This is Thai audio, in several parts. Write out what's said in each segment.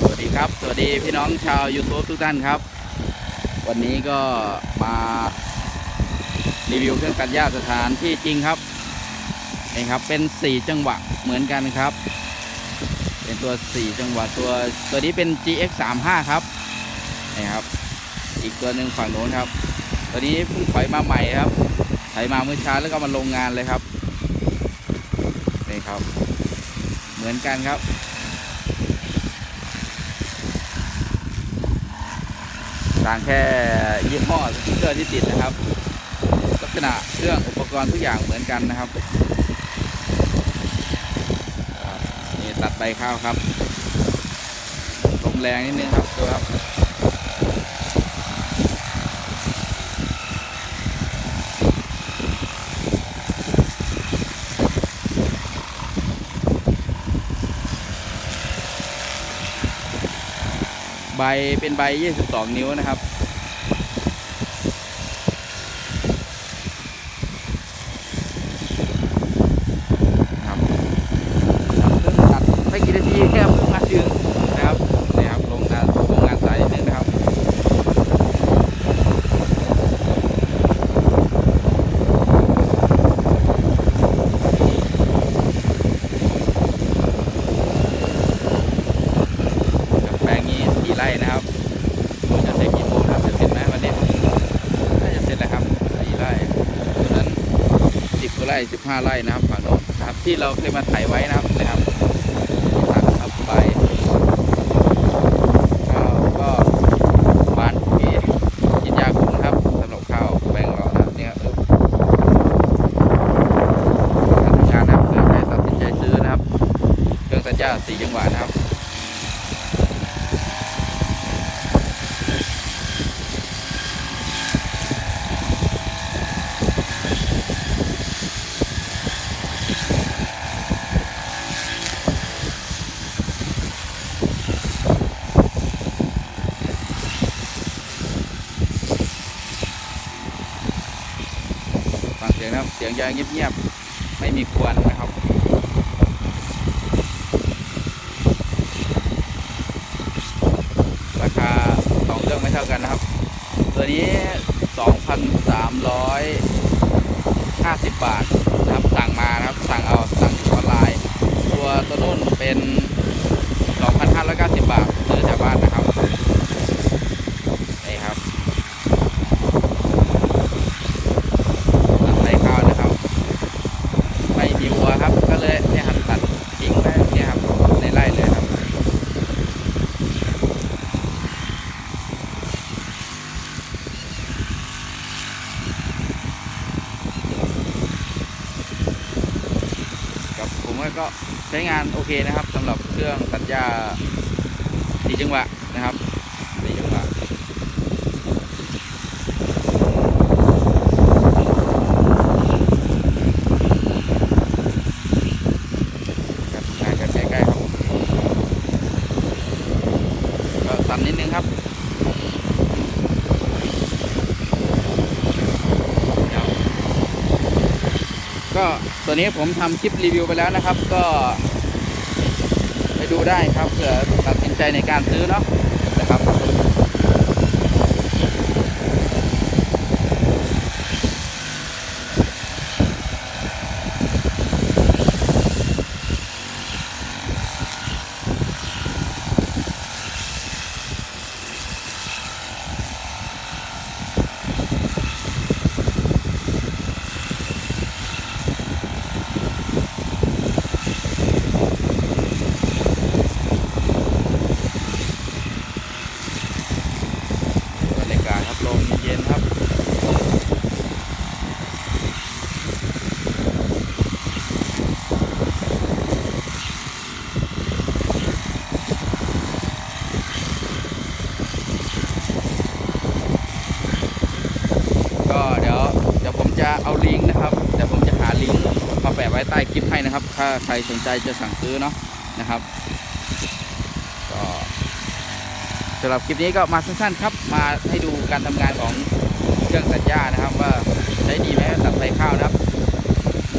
สวัสดีครับ สวัสดีพี่น้องชาว YouTube ทุกท่านครับ วันนี้ก็มารีวิวเครื่องตัดหญ้าสถานที่จริงครับนี่ครับเป็น 4 จังหวะเหมือนกันครับ เป็นตัว 4 จังหวะตัวตัวนี้เป็น GX 3 5ครับนี่ครับ อีกตัวหนึ่งฝั่งโน้นครับ ตัวนี้เพิ่งถอยมาใหม่ครับถอยมาเมื่อเช้าแล้วก็มาลงงานเลยครับนี่ครับ เหมือนกันครับ ต่างแค่ยี่ห้อสติ๊กเกอร์ที่ติดนะครับ ลักษณะเครื่องอุปกรณ์ทุกอย่างเหมือนกันนะครับครับนี่ตัดใบข้าวครับลมแรงนิดนึงครับดูครับ ใบเป็นใบ 22 นิ้วนะครับครับเพิ่งตัดไม่กี่นาทีแค่เพิ่งมาถึงนะครับนี่ครับลงงานลงงานสายนิดนึงนะครับกับแปลงนี้สี่ ไร่นะครับจะเสร็จกี่โมงครับจะเสร็จไหมวันนี้น่าจะเสร็จแล้วครับสี่ไร่ตรงนั้นสิบกว่าไร่สิบห้าไร่นะครับฝั่งโน้นครับที่เราเคยมาถ่ายไว้นะครับนะครับตัดครับไปข้าวก็บานเกกินยาคุมนครับสำหรับข้าวแบ่งรานะครับเนี่ยครับตัดสินนะครับเพื่อใครตัดสินใจซื้อนะครับ เครื่องตัดหญ้าสี่จังหวะนะครับ เสียงนะครับเสียงยางเงียบๆไม่มีควนนะครับราคาสองเรื่องไม่เท่ากันนะครับ ตัวนี้2,350บาทนะครับสั่งมานะครับสั่งเอาสั่งออนไลน์ ตัวตัวนุ่นเป็น 2,590 บาท ซื้อจากบ้านนะครับ นี่ครับ ตัดไม้ข้าวนะครับ ไม่มีวัวครับ ก็เลยเนี่ยครับตัดทิ้งไว้เนี่ยครับในไร่เลยครับ ครับผมก็ใช้งานโอเคนะครับสำหรับเครื่องตัดหญ้าสีจังหวะนะครับสีจังหวะครับถ่ายกันใกล้ๆครับก็สั่นนิดนึงครับเดี๋ยว ก็ตัวนี้ผมทำคลิปรีวิวไปแล้วนะครับ ก็ ไปดูได้ครับเผื่อตัดสินใจในการซื้อเนาะนะครับ บรรยากาศครับลมเย็นครับ ก็เดี๋ยวเดี๋ยวผม จะเอาลิงก์นะครับเดี๋ยวผมจะหาลิงก์มาแปะไว้ใต้คลิปให้นะครับ ถ้าใครสนใจจะสั่งซื้อเนาะนะครับก็สำหรับคลิปนี้ก็มาสั้นๆครับ มาให้ดูการทำงานของเครื่องตัดหญ้านะครับ ว่าใช้ดีไหมตัดใบข้าวนะครับ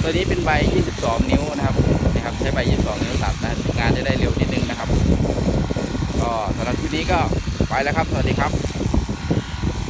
ตัวนี้เป็นใบ 22 นิ้วนะครับนะครับ ใช้ใบ 22 นิ้วตัดนะงานจะได้เร็วนิดนึงนะครับ ก็นี้ก็ไปแล้วครับ สวัสดีครับ